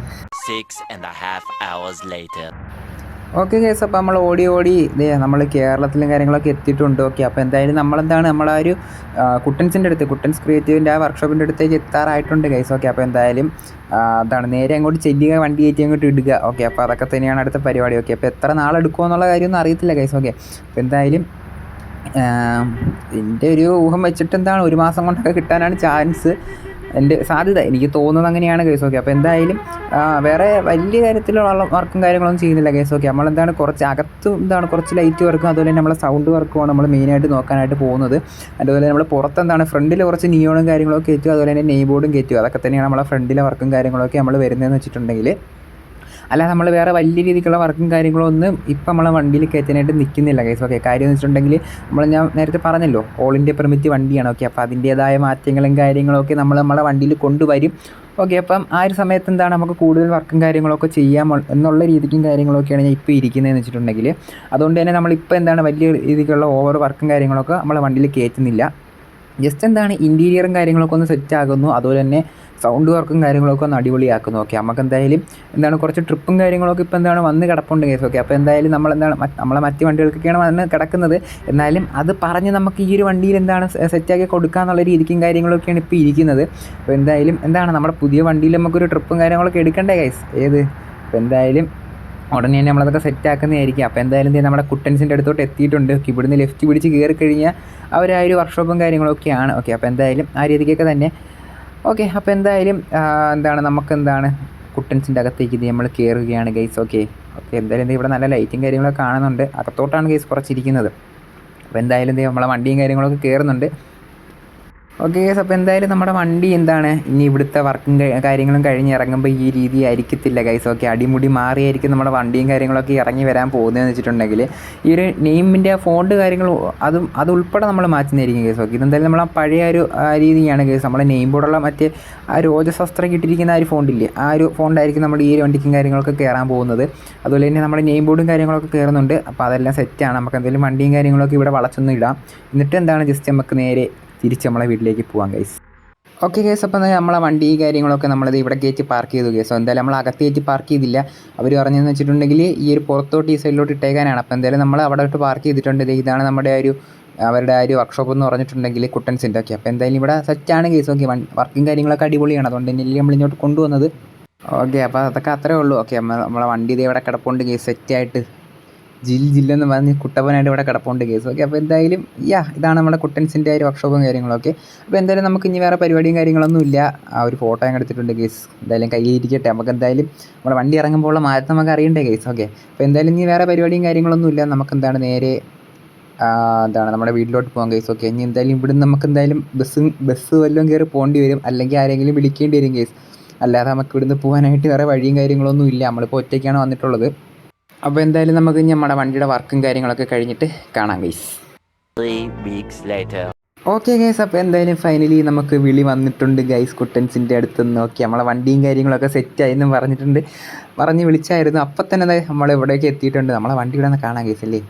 ഓക്കെ കേസ് അപ്പോൾ നമ്മൾ ഓടി ഓടി ഇതേ നമ്മൾ കേരളത്തിലും കാര്യങ്ങളൊക്കെ എത്തിയിട്ടുണ്ട്. ഓക്കെ അപ്പോൾ എന്തായാലും നമ്മളെന്താണ് നമ്മളാ ഒരു കുട്ടൻസിന്റെ അടുത്ത് കുട്ടൻസ് ക്രിയേറ്റീവിന്റെ ആ വർക്ക്ഷോപ്പിന്റെ അടുത്തേക്ക് എത്താറായിട്ടുണ്ട് ഗൈസ് ഓക്കെ അപ്പോൾ എന്തായാലും അതാണ് നേരെ അങ്ങോട്ട് ചെല്ലുക വണ്ടി കയറ്റി അങ്ങോട്ട് ഇടുക. ഓക്കെ അപ്പോൾ അതൊക്കെ തന്നെയാണ് അടുത്ത പരിപാടി. ഓക്കെ അപ്പോൾ എത്ര നാളെടുക്കുമോ എന്നുള്ള കാര്യമൊന്നും അറിയത്തില്ല ഗൈസ് ഓക്കെ അപ്പോൾ എന്തായാലും എന്റെ ഒരു ഊഹം വെച്ചിട്ട് എന്താണ് ഒരു മാസം കൊണ്ടൊക്കെ കിട്ടാനാണ് ചാൻസ് എന്റെ സാധ്യത. എനിക്ക് തോന്നുന്നത് അങ്ങനെയാണ് കേസ് ഓക്കെ അപ്പോൾ എന്തായാലും വേറെ വലിയ കാര്യത്തിലുള്ള വർക്കും കാര്യങ്ങളൊന്നും ചെയ്യുന്നില്ല കേസ് ഓക്കെ നമ്മളെന്താണ് കുറച്ച് അകത്ത് എന്താണ് കുറച്ച് ലൈറ്റ് വർക്കും അതുപോലെ തന്നെ നമ്മളെ സൗണ്ട് വർക്കുമാണ് നമ്മൾ മെയിനായിട്ട് നോക്കാനായിട്ട് പോകുന്നത്. അതുപോലെ നമ്മൾ പുറത്ത് എന്താണ് ഫ്രണ്ടിൽ കുറച്ച് നിയോണും കാര്യങ്ങളൊക്കെ കയറ്റും അതുപോലെ തന്നെ നെയ്ബോർഡും കയറ്റും അതൊക്കെ തന്നെയാണ് നമ്മളെ ഫ്രണ്ടിലെ വർക്കും കാര്യങ്ങളൊക്കെ നമ്മൾ വരുന്നതെന്ന് വെച്ചിട്ടുണ്ടെങ്കിൽ അല്ല നമ്മൾ വേറെ വലിയ രീതിക്കുള്ള വർക്കും കാര്യങ്ങളും ഒന്നും ഇപ്പം നമ്മളെ വണ്ടിയിൽ കയറ്റാനായിട്ട് നിൽക്കുന്നില്ല കേസ് ഓക്കെ കാര്യം എന്ന് വെച്ചിട്ടുണ്ടെങ്കിൽ നമ്മൾ ഞാൻ നേരത്തെ പറഞ്ഞല്ലോ ഓൾ ഇന്ത്യ പെർമിറ്റ് വണ്ടിയാണ്. ഓക്കെ അപ്പോൾ അതിന്റേതായ മാറ്റങ്ങളും കാര്യങ്ങളും ഒക്കെ നമ്മൾ നമ്മളെ വണ്ടിയിൽ കൊണ്ടുവരും. ഓക്കെ അപ്പം ആ ഒരു സമയത്ത് എന്താണ് നമുക്ക് കൂടുതൽ വർക്കും കാര്യങ്ങളൊക്കെ ചെയ്യാം എന്നുള്ള രീതിക്കും കാര്യങ്ങളൊക്കെയാണ് ഞാൻ ഇപ്പോൾ ഇരിക്കുന്നതെന്ന് വെച്ചിട്ടുണ്ടെങ്കിൽ. അതുകൊണ്ട് തന്നെ നമ്മളിപ്പോൾ എന്താണ് വലിയ രീതിക്കുള്ള ഓവർ വർക്കും കാര്യങ്ങളൊക്കെ നമ്മളെ വണ്ടിയിൽ കയറ്റുന്നില്ല. ജസ്റ്റ് എന്താണ് ഇന്റീരിയറും കാര്യങ്ങളൊക്കെ ഒന്ന് സെറ്റ് ആകുന്നു. അതുപോലെ തന്നെ സൗണ്ട് വർക്കും കാര്യങ്ങളൊക്കെ ഒന്ന് അടിപൊളിയാക്കുന്നു. ഓക്കെ നമുക്ക് എന്തായാലും എന്താണ് കുറച്ച് ട്രിപ്പും കാര്യങ്ങളൊക്കെ ഇപ്പോൾ എന്താണ് വന്ന് കിടപ്പുണ്ട് കേസ് ഓക്കെ അപ്പോൾ എന്തായാലും നമ്മൾ എന്താണ് നമ്മളെ മറ്റ് വണ്ടികൾക്കൊക്കെയാണ് വന്ന് കിടക്കുന്നത്. എന്നാലും അത് പറഞ്ഞ് നമുക്ക് ഈ ഒരു വണ്ടിയിൽ എന്താണ് സെറ്റാക്കി കൊടുക്കാന്നുള്ള രീതിക്കും കാര്യങ്ങളൊക്കെയാണ് ഇപ്പോൾ ഇരിക്കുന്നത്. അപ്പോൾ എന്തായാലും എന്താണ് നമ്മുടെ പുതിയ വണ്ടിയിൽ നമുക്കൊരു ട്രിപ്പും കാര്യങ്ങളൊക്കെ എടുക്കണ്ടേ ഗൈസ് ഏത്? അപ്പോൾ എന്തായാലും ഉടനെ തന്നെ നമ്മളതൊക്കെ സെറ്റ് ആക്കുന്നതായിരിക്കും. അപ്പോൾ എന്തായാലും നമ്മുടെ കുട്ടൻസിന്റെ അടുത്തോട്ട് എത്തിയിട്ടുണ്ട്. ഇവിടുന്ന് ലെഫ്റ്റ് പിടിച്ച് കയറി കഴിഞ്ഞാൽ അവർ ആ ഒരു വർക്ക്ഷോപ്പും കാര്യങ്ങളൊക്കെയാണ്. ഓക്കെ അപ്പോൾ എന്തായാലും ആ രീതിക്കൊക്കെ തന്നെ. ഓക്കെ അപ്പോൾ എന്തായാലും എന്താണ് നമുക്ക് എന്താണ് കുട്ടൻസിന്റെ അകത്തേക്ക് ഇത് നമ്മൾ കയറുകയാണ് ഗൈസ് ഓക്കെ ഓക്കെ എന്തായാലും ഇവിടെ നല്ല ലൈറ്റും കാര്യങ്ങളൊക്കെ കാണുന്നുണ്ട്. അകത്തോട്ടാണ് ഗൈസ് കുറച്ചിരിക്കുന്നത്. അപ്പോൾ എന്തായാലും നമ്മളെ വണ്ടിയും കാര്യങ്ങളൊക്കെ കയറുന്നുണ്ട് ഓക്കെ ഗേസ് അപ്പോൾ എന്തായാലും നമ്മുടെ വണ്ടി എന്താണ്? ഇനി ഇവിടുത്തെ വർക്കും കാര്യങ്ങളും കഴിഞ്ഞ് ഇറങ്ങുമ്പോൾ ഈ രീതി ആയിരിക്കത്തില്ല ഗൈസ് ഓക്കെ അടിമുടി മാറിയായിരിക്കും നമ്മുടെ വണ്ടിയും കാര്യങ്ങളൊക്കെ ഇറങ്ങി വരാൻ പോകുന്നതെന്ന് വെച്ചിട്ടുണ്ടെങ്കിൽ ഈ ഒരു നെയിമിന്റെ ഫോണ്ട് കാര്യങ്ങൾ അതും അത് ഉൾപ്പെടെ നമ്മൾ മാറ്റുന്നതായിരിക്കും ഗേസ് ഓക്കെ ഇതെന്തായാലും നമ്മൾ ആ പഴയ ഒരു രീതിയാണ് ഗേസ് നമ്മളെ നെയിം ബോർഡുള്ള മറ്റേ ആ രോജശസ്ത്രം കിട്ടിയിരിക്കുന്ന ആ ഒരു ഫോണ്ടില്ലേ ആ ഒരു ഫോണ്ടായിരിക്കും നമ്മുടെ ഈ ഒരു വണ്ടിക്കും കാര്യങ്ങളൊക്കെ കയറാൻ പോകുന്നത്. അതുപോലെ തന്നെ നമ്മുടെ നെയിം ബോർഡും കാര്യങ്ങളൊക്കെ കയറുന്നുണ്ട് അപ്പോൾ അതെല്ലാം സെറ്റാണ് നമുക്ക് എന്തെങ്കിലും വണ്ടിയും കാര്യങ്ങളൊക്കെ ഇവിടെ വളച്ചൊന്നും ഇടാം. എന്നിട്ട് എന്താണ് ജസ്റ്റ് നമുക്ക് നേരെ തിരിച്ച് നമ്മളെ വീട്ടിലേക്ക് പോവാം ഗൈസ് ഓക്കെ കേസ് അപ്പോൾ നമ്മളെ വണ്ടി കാര്യങ്ങളൊക്കെ നമ്മളത് ഇവിടെ കയറ്റി പാർക്ക് ചെയ്തു കേസ് എന്തായാലും നമ്മൾ അകത്ത് കയറ്റി പാർക്ക് ചെയ്തില്ല. അവർ പറഞ്ഞതെന്ന് വെച്ചിട്ടുണ്ടെങ്കിൽ ഈ ഒരു പുറത്തോട്ട് ഈ സൈഡിലോട്ട് ഇട്ടേക്കാനാണ്. അപ്പോൾ എന്തായാലും നമ്മൾ അവിടെ ഇട്ട് പാർക്ക് ചെയ്തിട്ടുണ്ട്. ഇതാണ് നമ്മുടെ ആ ഒരു അവരുടെ ആ ഒരു വർക്ക്ഷോപ്പ് എന്ന് പറഞ്ഞിട്ടുണ്ടെങ്കിൽ കുട്ടൻസിന്റെ ഒക്കെ. അപ്പോൾ എന്തായാലും ഇവിടെ സെറ്റാണ് കേസ് ഓക്കെ വർക്കിംഗ് കാര്യങ്ങളൊക്കെ അടിപൊളിയാണ്. അതുകൊണ്ട് തന്നെയല്ലേ നമ്മൾ ഇങ്ങോട്ട് കൊണ്ടുവന്നത്? ഓക്കെ അപ്പോൾ അതൊക്കെ അത്രേ ഉള്ളൂ. ഓക്കെ നമ്മളെ വണ്ടി ഇത് ഇവിടെ കിടപ്പുണ്ട് കേസ് സെറ്റായിട്ട് ജിൽ ജില്ലെന്ന് പറഞ്ഞ് കുട്ടപ്പനായിട്ട് ഇവിടെ കിടപ്പുണ്ട് കേസ്. ഓക്കെ അപ്പോൾ എന്തായാലും യാ ഇതാണ് നമ്മുടെ കുട്ടൻസിന്റെ ഒരു വർക്ക്ഷോപ്പും കാര്യങ്ങളൊക്കെ അപ്പോൾ എന്തായാലും നമുക്ക് ഇനി വേറെ പരിപാടിയും കാര്യങ്ങളൊന്നും ഇല്ല. ആ ഒരു ഫോട്ടോ ഞാൻ എടുത്തിട്ടുണ്ട് കേസ്. എന്തായാലും കയ്യിലിരിക്കട്ടെ. നമുക്ക് എന്തായാലും നമ്മുടെ വണ്ടി ഇറങ്ങുമ്പോൾ ഉള്ള മാറ്റം നമുക്ക് അറിയണ്ടേ കേസ് ഓക്കെ അപ്പോൾ എന്തായാലും ഇനി വേറെ പരിപാടിയും കാര്യങ്ങളൊന്നും ഇല്ല. നമുക്ക് എന്താണ് നേരെ എന്താണ് നമ്മുടെ വീട്ടിലോട്ട് പോകാൻ കേസ് ഓക്കെ ഇനി എന്തായാലും ഇവിടുന്ന് നമുക്ക് എന്തായാലും ബസ് ബസ് വല്ലതും കയറി പോകേണ്ടി വരും. അല്ലെങ്കിൽ ആരെങ്കിലും വിളിക്കേണ്ടി വരും കേസ്. അല്ലാതെ നമുക്ക് ഇവിടുന്ന് പോകാനായിട്ട് വേറെ വഴിയും കാര്യങ്ങളൊന്നും ഇല്ല. നമ്മളിപ്പോൾ ഒറ്റയ്ക്കാണ് വന്നിട്ടുള്ളത്. അപ്പോൾ എന്തായാലും നമുക്ക് നമ്മുടെ വണ്ടിയുടെ വർക്കും കാര്യങ്ങളൊക്കെ കഴിഞ്ഞിട്ട് കാണാം ഗൈസ്. ഓക്കെ ഗൈസ് അപ്പോൾ എന്തായാലും ഫൈനലി നമുക്ക് വിളി വന്നിട്ടുണ്ട് ഗൈസ് കുട്ടൻസിന്റെ അടുത്ത് നോക്കി നമ്മളെ വണ്ടിയും കാര്യങ്ങളൊക്കെ സെറ്റായി എന്നും പറഞ്ഞിട്ടുണ്ട്. പറഞ്ഞ് വിളിച്ചായിരുന്നു. അപ്പം തന്നെ നമ്മൾ ഇവിടേക്ക് എത്തിയിട്ടുണ്ട്. നമ്മളെ വണ്ടി ഇവിടെ നിന്ന് കാണാം ഗൈസ് അല്ലേ?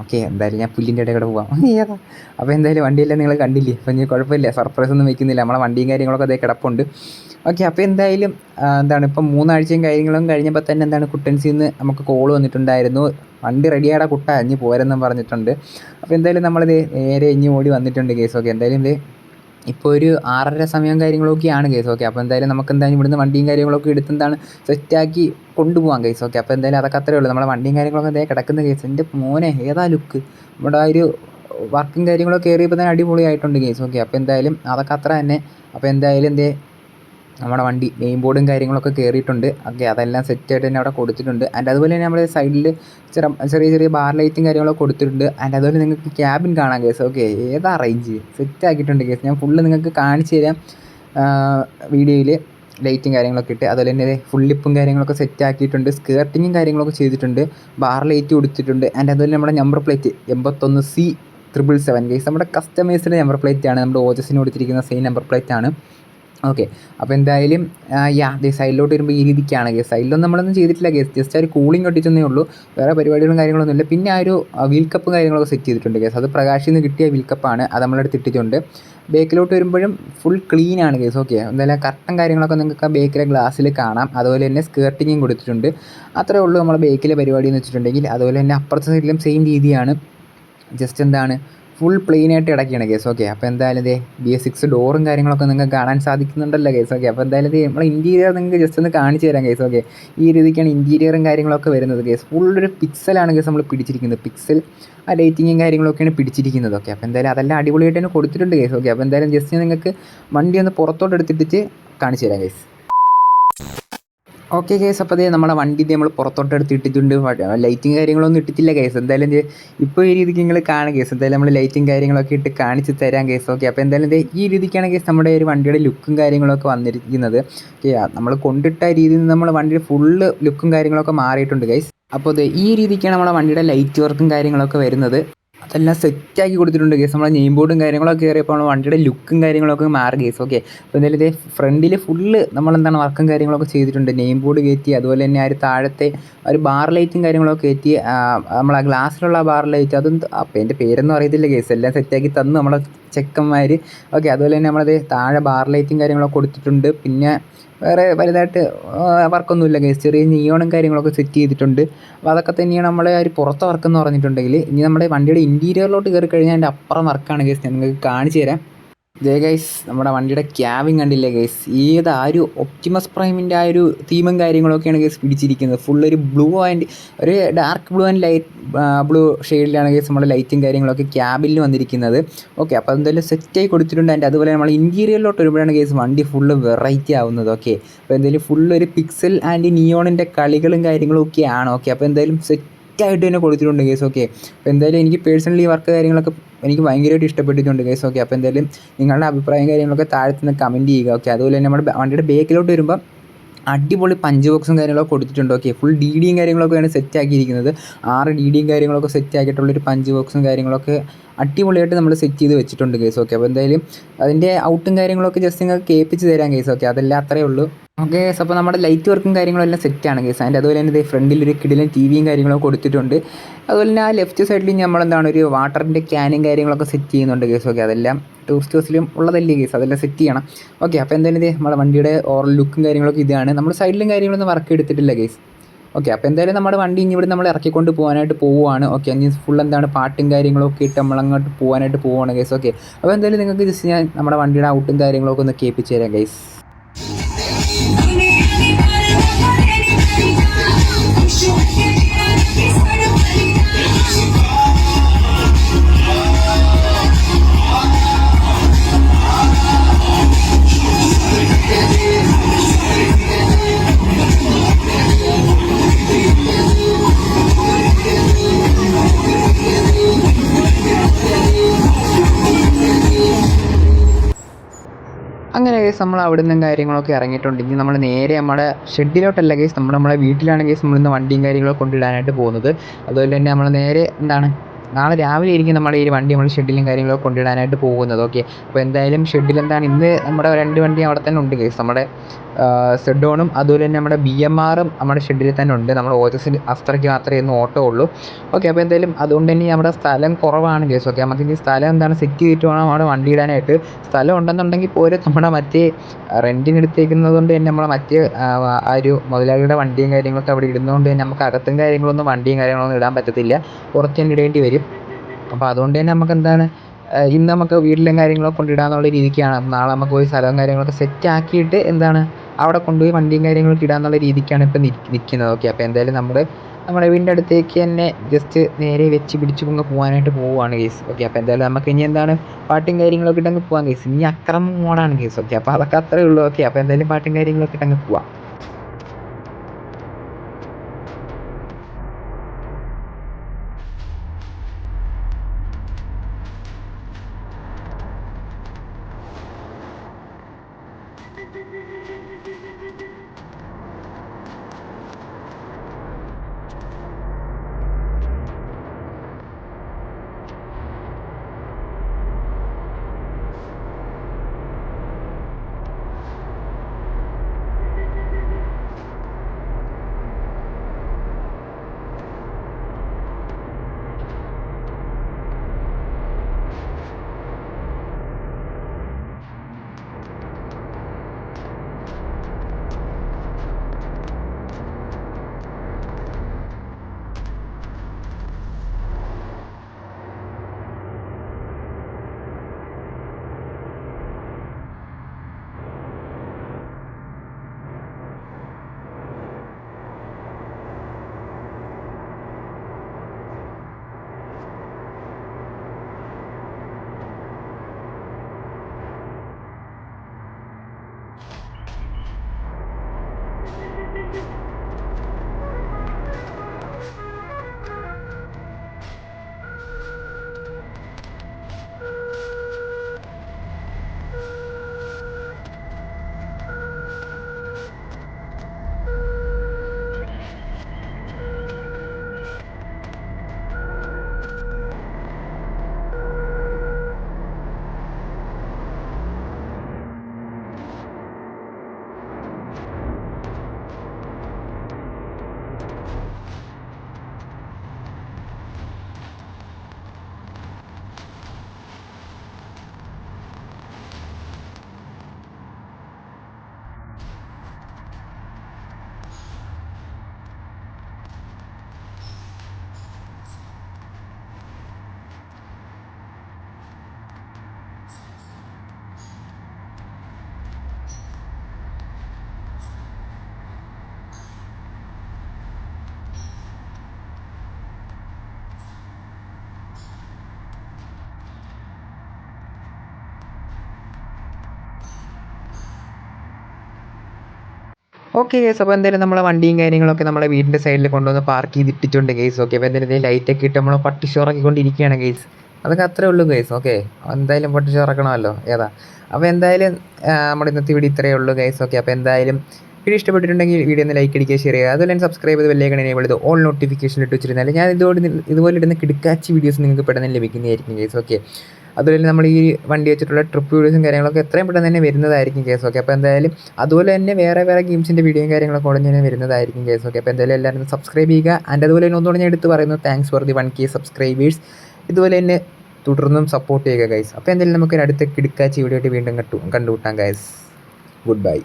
ഓക്കെ എന്തായാലും ഞാൻ പുല്ലിന്റെ ഇടയിൽ കൂടെ പോവാം. <laughs> ഏതാ? അപ്പോൾ എന്തായാലും വണ്ടിയെല്ലാം നിങ്ങൾ കണ്ടില്ലേ? അപ്പോൾ ഇനി കുഴപ്പമില്ല. സർപ്രൈസ് ഒന്നും വെക്കുന്നില്ല. നമ്മളെ വണ്ടിയും കാര്യങ്ങളൊക്കെ അതേ കിടപ്പുണ്ട്. ഓക്കെ അപ്പോൾ എന്തായാലും എന്താണ് ഇപ്പം മൂന്നാഴ്ചയും കാര്യങ്ങളും കഴിഞ്ഞപ്പോൾ തന്നെ എന്താണ് കുട്ടൻസിൽ നിന്ന് നമുക്ക് കോൾ വന്നിട്ടുണ്ടായിരുന്നു. വണ്ടി റെഡിയാടാ കുട്ട ഇനി പോരെന്നും പറഞ്ഞിട്ടുണ്ട്. അപ്പോൾ എന്തായാലും നമ്മളിത് നേരെ ഇനി ഓടി വന്നിട്ടുണ്ട് കേസ് ഓക്കെ എന്തായാലും ഇത് ഇപ്പോൾ ഒരു ആറര സമയം കാര്യങ്ങളൊക്കെയാണ് കേസ് ഓക്കെ അപ്പോൾ എന്തായാലും നമുക്ക് എന്തായാലും ഇവിടുന്ന് വണ്ടിയും കാര്യങ്ങളൊക്കെ എടുത്ത് എന്താണ് സെറ്റാക്കി കൊണ്ടുപോകാം കേസ് ഓക്കെ അപ്പോൾ എന്തായാലും അതൊക്കെ അത്രേ ഉള്ളൂ. നമ്മളെ വണ്ടിയും കാര്യങ്ങളൊക്കെ എന്തായാലും കിടക്കുന്ന കേസ് എന്റെ മോനെ ഏതാ ലുക്ക് നമ്മുടെ ആ ഒരു വർക്കും കാര്യങ്ങളൊക്കെ കയറിയപ്പോൾ തന്നെ അടിപൊളിയായിട്ടുണ്ട് കേസ് ഓക്കെ അപ്പോൾ എന്തായാലും അതൊക്കെ അത്ര തന്നെ. അപ്പോൾ എന്തായാലും എന്തേ നമ്മുടെ വണ്ടി നെയിം ബോർഡും കാര്യങ്ങളൊക്കെ കയറിയിട്ടുണ്ട് ഓക്കെ അതെല്ലാം സെറ്റായിട്ട് തന്നെ അവിടെ കൊടുത്തിട്ടുണ്ട്. ആൻഡ് അതുപോലെ തന്നെ നമ്മുടെ സൈഡിൽ ചെറ ചെറിയ ചെറിയ ബാർ ലൈറ്റും കാര്യങ്ങളൊക്കെ കൊടുത്തിട്ടുണ്ട്. ആൻഡ് അതുപോലെ നിങ്ങൾക്ക് ക്യാബിൻ കാണാം കേസ് ഓക്കെ ഏതാ റേഞ്ച് സെറ്റ് ആക്കിയിട്ടുണ്ട് കേസ് ഞാൻ ഫുള്ള് നിങ്ങൾക്ക് കാണിച്ചു തരാം വീഡിയോയിൽ ലൈറ്റും കാര്യങ്ങളൊക്കെ ഇട്ട്. അതുപോലെ തന്നെ ഫുള്ളിപ്പും കാര്യങ്ങളൊക്കെ സെറ്റ് ആക്കിയിട്ടുണ്ട്. സ്കേർട്ടിങ്ങും കാര്യങ്ങളൊക്കെ ചെയ്തിട്ടുണ്ട്. ബാർ ലൈറ്റ് കൊടുത്തിട്ടുണ്ട്. ആൻഡ് അതുപോലെ നമ്മുടെ നമ്പർ പ്ലേറ്റ് എൺപത്തൊന്ന് സി ത്രിപിൾ സെവൻ കേസ് നമ്മുടെ കസ്റ്റമേഴ്സിന്റെ നമ്പർ പ്ലേറ്റ് ആണ്. നമ്മുടെ ഓജസിന് കൊടുത്തിരിക്കുന്ന സെയിം നമ്പർ പ്ലേറ്റ് ആണ്. ഓക്കെ. അപ്പോൾ എന്തായാലും യാ ദേ സൈഡിലോട്ട് വരുമ്പോൾ ഈ രീതിക്കാണ് ഗസ് സൈഡിലൊന്നും നമ്മളൊന്നും ചെയ്തിട്ടില്ല ഗസ് ജസ്റ്റ് ഒരു കൂളിംഗ് ഒട്ടിച്ചെന്നേ ഉള്ളൂ. വേറെ പരിപാടികളും കാര്യങ്ങളൊന്നും ഇല്ല. പിന്നെ ആ ഒരു വീൽ കപ്പ് കാര്യങ്ങളൊക്കെ സെറ്റ് ചെയ്തിട്ടുണ്ട് ഗസ് അത് പ്രകാശിൽ നിന്ന് കിട്ടിയ വീൽ കപ്പാണ് അത് നമ്മളെടുത്ത് ഇട്ടിട്ടുണ്ട്. ബേക്കിലോട്ട് വരുമ്പോഴും ഫുൾ ക്ലീൻ ആണ് കേസ്. ഓക്കെ. എന്തായാലും കർട്ടൻ കാര്യങ്ങളൊക്കെ നിങ്ങൾക്ക് ആ ബേക്കിലെ ഗ്ലാസ്സിൽ കാണാം. അതുപോലെ തന്നെ സ്കേർട്ടിങ്ങും കൊടുത്തിട്ടുണ്ട്. അത്രേ ഉള്ളൂ നമ്മളെ ബേക്കിലെ പരിപാടി എന്ന് വെച്ചിട്ടുണ്ടെങ്കിൽ. അതുപോലെ തന്നെ അപ്പുറത്തെ സൈഡിലും സെയിം രീതിയാണ്. ജസ്റ്റ് എന്താണ് ഫുൾ പ്ലെയിൻ ആയിട്ട് ഇടയ്ക്കാണ് കേസ് ഓക്കെ അപ്പോൾ എന്തായാലും ഇതേ ബി എസ് സിക്സ് ഡോറും കാര്യങ്ങളൊക്കെ നിങ്ങൾക്ക് കാണാൻ സാധിക്കുന്നുണ്ടല്ലോ കേസ് ഓക്കെ അപ്പോൾ എന്തായാലും ഇത് നമ്മൾ ഇന്റീരിയർ നിങ്ങൾക്ക് ജസ്റ്റ് ഒന്ന് കാണിച്ചു തരാം കേസ് ഓക്കെ ഈ രീതിക്കാണ് ഇന്റീരിയറും കാര്യങ്ങളൊക്കെ വരുന്നത് കേസ് ഫുൾ ഒരു പിക്സലാണ് കേസ് നമ്മൾ പിടിച്ചിരിക്കുന്നത്. പിക്സൽ ആ ലൈറ്റിങ്ങും കാര്യങ്ങളൊക്കെയാണ് പിടിച്ചിരിക്കുന്നത്. ഓക്കെ അപ്പോൾ എന്തായാലും അതെല്ലാം അടിപൊളിയായിട്ട് തന്നെ കൊടുത്തിട്ടുണ്ട് കേസ് ഓക്കെ അപ്പോൾ എന്തായാലും ജസ്റ്റ് നിങ്ങൾക്ക് വണ്ടി ഒന്ന് പുറത്തോട്ട് എടുത്തിട്ട് കാണിച്ചു തരാം കേസ് ഓക്കെ കേസ് അപ്പോൾ അതേ നമ്മുടെ വണ്ടി നമ്മൾ പുറത്തോട്ട് എടുത്ത് ഇട്ടിട്ടുണ്ട്. ലൈറ്റും കാര്യങ്ങളൊന്നും ഇട്ടിട്ടില്ല കേസ് എന്തായാലും ഇപ്പോൾ ഈ രീതിക്ക് നിങ്ങൾ കാണുക കേസ് എന്തായാലും നമ്മൾ ലൈറ്റിംഗ് കാര്യങ്ങളൊക്കെ ഇട്ട് കാണിച്ച് തരാം കേസ് ഓക്കെ അപ്പോൾ എന്തായാലും ഈ രീതിക്കാണ് കേസ് നമ്മുടെ ഒരു വണ്ടിയുടെ ലുക്കും കാര്യങ്ങളൊക്കെ വന്നിരിക്കുന്നത്. ഓക്കെ നമ്മൾ കൊണ്ടിട്ട രീതിയിൽ നിന്ന് നമ്മൾ വണ്ടിയുടെ ഫുള്ള് ലുക്കും കാര്യങ്ങളൊക്കെ മാറിയിട്ടുണ്ട് കേസ് അപ്പോൾ ഇത് ഈ രീതിക്കാണ് നമ്മുടെ വണ്ടിയുടെ ലൈറ്റ് വർക്കും കാര്യങ്ങളൊക്കെ വരുന്നത്. അതെല്ലാം സെറ്റാക്കി കൊടുത്തിട്ടുണ്ട്. കേസ് നമ്മളെ നെയിം ബോർഡും കാര്യങ്ങളൊക്കെ കയറിയപ്പോൾ വണ്ടിയുടെ ലുക്കും കാര്യങ്ങളൊക്കെ മാറി കേസ് ഓക്കെ അപ്പോൾ എന്തായാലും ഇതേ ഫ്രണ്ടിൽ ഫുള്ള് നമ്മളെന്താണ് വർക്കും കാര്യങ്ങളൊക്കെ ചെയ്തിട്ടുണ്ട്. നെയിം ബോർഡ് കയറ്റി അതുപോലെ തന്നെ ആ ഒരു താഴത്തെ ഒരു ബാർ ലൈറ്റും കാര്യങ്ങളൊക്കെ കയറ്റി ആ, ഗ്ലാസ്സിലുള്ള ബാർ ലൈറ്റ് അതും അപ്പോൾ എന്റെ പേരൊന്നും അറിയത്തില്ല കേസ് എല്ലാം സെറ്റാക്കി തന്നു നമ്മളെ ചെക്കന്മാർ ഓക്കെ അതുപോലെ തന്നെ നമ്മളത് താഴെ ബാർ ലൈറ്റും കാര്യങ്ങളൊക്കെ കൊടുത്തിട്ടുണ്ട്. പിന്നെ വേറെ വലുതായിട്ട് വർക്കൊന്നുമില്ല ഗൈസ് ചെറിയ നിയോണും കാര്യങ്ങളൊക്കെ സെറ്റ് ചെയ്തിട്ടുണ്ട്. അപ്പോൾ അതൊക്കെ തന്നെയാണ് നമ്മളെ ഒരു പുറത്തെ വർക്ക് എന്ന് പറഞ്ഞിട്ടുണ്ടെങ്കിൽ ഇനി നമ്മുടെ വണ്ടിയുടെ ഇന്റീരിയറിലോട്ട് കയറി കഴിഞ്ഞാൽ അതിന്റെ അപ്പുറം വർക്കാണ് ഗൈസ് ഞാൻ നിങ്ങൾക്ക് കാണിച്ചു തരാം. ദേ ഗൈസ് നമ്മുടെ വണ്ടിയുടെ ക്യാബിൻ കണ്ടില്ലേ ഗൈസ് ഏത് ആ ഒരു ഒപ്റ്റിമസ് പ്രൈമിന്റെ ആ ഒരു തീമും കാര്യങ്ങളൊക്കെയാണ് ഗൈസ് പിടിച്ചിരിക്കുന്നത്. ഫുൾ ഒരു ബ്ലൂ ആൻഡ് ഒരു dark blue and light blue ഷെയ്ഡിലാണ് ഗൈസ് നമ്മുടെ ലൈറ്റും കാര്യങ്ങളൊക്കെ ക്യാബിൽ വന്നിരിക്കുന്നത്. ഓക്കെ അപ്പോൾ എന്തായാലും സെറ്റായി കൊടുത്തിട്ടുണ്ട്. അതിന്റെ അതുപോലെ നമ്മൾ ഇന്റീരിയറിലോട്ട് വരുമ്പോഴാണ് ഗൈസ് വണ്ടി ഫുള്ള് വെറൈറ്റി ആവുന്നത്. ഓക്കെ അപ്പോൾ എന്തായാലും ഫുള്ള് ഒരു പിക്സൽ ആൻഡ് നിയോണിന്റെ കളികളും കാര്യങ്ങളും ഒക്കെയാണ്. ഓക്കെ അപ്പോൾ എന്തായാലും സെറ്റ് സെറ്റായിട്ട് തന്നെ കൊടുത്തിട്ടുണ്ട് കേസ് ഓക്കെ അപ്പോൾ എന്തായാലും എനിക്ക് പേഴ്സണലി വർക്ക് കാര്യങ്ങളൊക്കെ എനിക്ക് ഭയങ്കരമായിട്ട് ഇഷ്ടപ്പെട്ടിട്ടുണ്ട് കേസ് ഓക്കെ അപ്പോൾ എന്തായാലും നിങ്ങളുടെ അഭിപ്രായം കാര്യങ്ങളൊക്കെ താഴത്ത് നിന്ന് കമന്റ് ചെയ്യുക ഓക്കെ അതുപോലെ തന്നെ നമ്മുടെ വണ്ടിയുടെ ബേക്കിലോട്ട് വരുമ്പോൾ അടിപൊളി പഞ്ച് ബോക്സും കാര്യങ്ങളൊക്കെ കൊടുത്തിട്ടുണ്ട് ഓക്കെ ഫുൾ ഡി ഡിയും കാര്യങ്ങളൊക്കെയാണ് സെറ്റ് ആക്കിയിരിക്കുന്നത്. ആറ് ഡി ഡിയും കാര്യങ്ങളൊക്കെ സെറ്റ് ആക്കിയിട്ടുള്ളൊരു പഞ്ച് ബോക്സും കാര്യങ്ങളൊക്കെ അടിപൊളിയായിട്ട് നമ്മൾ സെറ്റ് ചെയ്ത് വെച്ചിട്ടുണ്ട് കേസ് ഓക്കെ അപ്പോൾ എന്തായാലും അതിന്റെ ഔട്ടും കാര്യങ്ങളൊക്കെ ജസ്റ്റ് നിങ്ങൾക്ക് കേൾപ്പിച്ച് തരാം കേസ് ഓക്കെ അതെല്ലാം അത്രയേ ഉള്ളൂ. ഓക്കെ അപ്പോൾ നമ്മുടെ ലൈറ്റ് വർക്കും കാര്യങ്ങളും കാര്യങ്ങളെല്ലാം സെറ്റാണ് കേസ് അതിന്റെ അതുപോലെ തന്നെ ഫ്രണ്ടിൽ ഒരു കിടിലും ടി വിയും കാര്യങ്ങളൊക്കെ കൊടുത്തിട്ടുണ്ട്. അതുപോലെ തന്നെ ആ ലെഫ്റ്റ് സൈഡിൽ നമ്മളെന്താണ് ഒരു വാട്ടറിന്റെ ക്യാനും കാര്യങ്ങളൊക്കെ സെറ്റ് ചെയ്യുന്നുണ്ട് കേസ് ഓക്കെ അതെല്ലാം ടൂറിസ്റ്റ് ബസ്സിലും ഉള്ളതല്ലേ കേസ് അതെല്ലാം സെറ്റ് ചെയ്യണം. ഓക്കെ അപ്പോൾ എന്തായാലും നമ്മുടെ വണ്ടിയുടെ ഓറൽ ലുക്കും കാര്യങ്ങളൊക്കെ ഇതാണ്. നമ്മൾ സൈഡിലും കാര്യങ്ങളൊന്നും വർക്ക് എടുത്തിട്ടില്ല കേസ് ഓക്കെ അപ്പോൾ എന്തായാലും നമ്മുടെ വണ്ടി ഇനി ഇവിടെ നമ്മൾ ഇറക്കിക്കൊണ്ട് പോകാനായിട്ട് പോവുകയാണ് ഓക്കെ ഇനി ഫുൾ എന്താണ് പാട്ടും കാര്യങ്ങളൊക്കെ ഇട്ട് നമ്മളങ്ങോട്ട് പോകാനായിട്ട് പോവുകയാണ് ഗൈസ് ഓക്കെ അപ്പോൾ എന്തായാലും നിങ്ങൾക്ക് ജസ്റ്റ് ഞാൻ നമ്മുടെ വണ്ടിയുടെ ഔട്ടും കാര്യങ്ങളൊക്കെ ഒന്ന് കേൾപ്പിച്ച് തരാം ഗൈസ് അങ്ങനെ കേസ് നമ്മൾ അവിടെ നിന്നും കാര്യങ്ങളൊക്കെ ഇറങ്ങിയിട്ടുണ്ട്. ഇനി നമ്മൾ നേരെ നമ്മുടെ ഷെഡിലോട്ടല്ല കേസ് നമ്മൾ നമ്മുടെ വീട്ടിലാണ് കേസ് നമ്മളിന്ന് വണ്ടിയും കാര്യങ്ങളൊക്കെ കൊണ്ടിടാനായിട്ട് പോകുന്നത്. അതുപോലെ തന്നെ നമ്മൾ നേരെ എന്താണ്? നാളെ രാവിലെ ആയിരിക്കും നമ്മുടെ ഈ വണ്ടി നമ്മൾ ഷെഡിലും കാര്യങ്ങളൊക്കെ കൊണ്ടിടാനായിട്ട് പോകുന്നത്. ഓക്കെ അപ്പോൾ എന്തായാലും ഷെഡിൽ എന്താണ് ഇന്ന് നമ്മുടെ രണ്ട് വണ്ടി അവിടെ തന്നെ ഉണ്ട് കേസ് നമ്മുടെ സെഡോണും അതുപോലെ തന്നെ നമ്മുടെ ബി എം ആറും നമ്മുടെ ഷെഡിൽ തന്നെ ഉണ്ട്. നമ്മൾ ഓജസിൽ അസ്ത്രയ്ക്ക് മാത്രമേ ഇന്ന് ഓട്ടോ ഉള്ളൂ. ഓക്കെ അപ്പോൾ എന്തായാലും അതുകൊണ്ട് തന്നെ നമ്മുടെ സ്ഥലം കുറവാണ് കേസ് ഓക്കെ നമുക്ക് ഇനി സ്ഥലം എന്താണ് സെറ്റ് ചെയ്തിട്ട് വേണം അവിടെ വണ്ടി ഇടാനായിട്ട്. സ്ഥലം ഉണ്ടെന്നുണ്ടെങ്കിൽ പോലും നമ്മുടെ മറ്റേ റെന്റിന് എടുത്തേക്കുന്നത് കൊണ്ട് തന്നെ നമ്മളെ മറ്റേ ആ ആ ഒരു മുതലാളിയുടെ വണ്ടിയും കാര്യങ്ങളൊക്കെ അവിടെ ഇടുന്നതുകൊണ്ട് തന്നെ നമുക്ക് അകത്തും കാര്യങ്ങളൊന്നും വണ്ടിയും കാര്യങ്ങളൊന്നും ഇടാൻ പറ്റത്തില്ല. പുറത്ത് തന്നെ ഇടേണ്ടി വരും. അപ്പോൾ അതുകൊണ്ട് തന്നെ നമുക്ക് എന്താണ് ഇന്ന് നമുക്ക് വീട്ടിലും കാര്യങ്ങളൊക്കെ കൊണ്ടിടാന്നുള്ള രീതിക്കാണ്. നാളെ നമുക്ക് പോയി സ്ഥലവും കാര്യങ്ങളൊക്കെ സെറ്റ് ആക്കിയിട്ട് എന്താണ് അവിടെ കൊണ്ടുപോയി വണ്ടിയും കാര്യങ്ങളൊക്കെ ഇടാന്നുള്ള രീതിക്കാണ് ഇപ്പം നിൽക്കുന്നത്. ഓക്കെ അപ്പോൾ എന്തായാലും നമ്മൾ നമ്മുടെ വീടിന്റെ അടുത്തേക്ക് തന്നെ ജസ്റ്റ് നേരെ വെച്ച് പിടിച്ച് പൊങ്ങ് പോകാനായിട്ട് പോവുകയാണ് കേസ് ഓക്കെ അപ്പോൾ എന്തായാലും നമുക്ക് ഇനി എന്താണ് പാട്ടും കാര്യങ്ങളൊക്കെ ഇട്ടങ്ങ് പോകാം കേസ് ഇനി അക്രമം മോഡാണ് കേസ് ഓക്കെ അപ്പോൾ അതൊക്കെ അത്രയേ ഉള്ളൂ. ഓക്കെ അപ്പോൾ എന്തായാലും പാട്ടും കാര്യങ്ങളൊക്കെ ഇട്ടങ്ങ് പോവാം. ഓക്കെ ഗേസ് അപ്പോൾ എന്തായാലും നമ്മളെ വണ്ടിയും കാര്യങ്ങളൊക്കെ നമ്മളെ വീടിന്റെ സൈഡിൽ കൊണ്ടുവന്ന് പാർക്ക് ചെയ്തിട്ടിട്ടുണ്ട് ഗേസ് ഓക്കെ അപ്പോൾ എന്തായാലും ലൈറ്റൊക്കെ ഇട്ട് നമ്മൾ പട്ടി പട്ടിച്ചോറാക്കിക്കൊണ്ടിരിക്കുകയാണ് ഗേസ് അതൊക്കെ അത്രേ ഉള്ളൂ ഗൈസ് ഓക്കെ എന്തായാലും പട്ടി പട്ടിച്ചോറാക്കണമല്ലോ ഏതാ? അപ്പോൾ എന്തായാലും നമ്മുടെ ഇന്നത്തെ വീഡിയോ ഇത്രയേ ഉള്ളൂ ഗൈസ് ഓക്കെ അപ്പോൾ എന്തായാലും വീഡിയോ ഇഷ്ടപ്പെട്ടിട്ടുണ്ടെങ്കിൽ വീഡിയോ ഒന്ന് ലൈക്ക് അടിക്കുക ഷെയർ ചെയ്യുക. അതുപോലെ തന്നെ സബ്സ്ക്രൈബ് ചെയ്ത് വലിയ എനേബിൾ വിളിത് ഓൾ നോട്ടിഫിക്കേഷൻ ഇട്ട് വെച്ചിരുന്നാൽ ഞാൻ ഇതുപോലെ ഇതുപോലെ ഇടുന്ന കിടക്കാച്ചി വീഡിയോസ് നിങ്ങൾക്ക് പെട്ടെന്ന് ലഭിക്കുന്നതായിരിക്കും ഗൈസ് ഓക്കെ അതുപോലെ നമ്മൾ ഈ വണ്ടി വെച്ചിട്ടുള്ള ട്രിപ്പ് വീഡിയോസും കാര്യങ്ങളൊക്കെ എത്രയും പെട്ടെന്ന് തന്നെ വരുന്നതായിരിക്കും കേസ് ഓക്കെ. അപ്പോൾ എന്തായാലും അതുപോലെ തന്നെ വേറെ വേറെ ഗെയിംസിന്റെ വീഡിയോയും കാര്യങ്ങളൊക്കെ ഉടനെ തന്നെ വരുന്നതായിരിക്കും കേസ് ഓക്കെ. അപ്പോൾ എന്തായാലും എല്ലാവരും സബ്സ്ക്രൈബ് ചെയ്യുക. ആൻഡ് അതുപോലെ തന്നെ ഒന്നുകൂടെ ഞാൻ എടുത്ത് പറയുന്നു thanks for the one K subscribers ഇതുപോലെ തന്നെ തുടർന്നും സപ്പോർട്ട് ചെയ്യുക ഗൈസ് അപ്പോൾ എന്തായാലും നമുക്ക് അടുത്ത കിടുക്കാച്ചി വീഡിയോ ആയിട്ട് വീണ്ടും കണ്ടു കണ്ടുവിട്ടാം ഗൈസ് ഗുഡ് ബൈ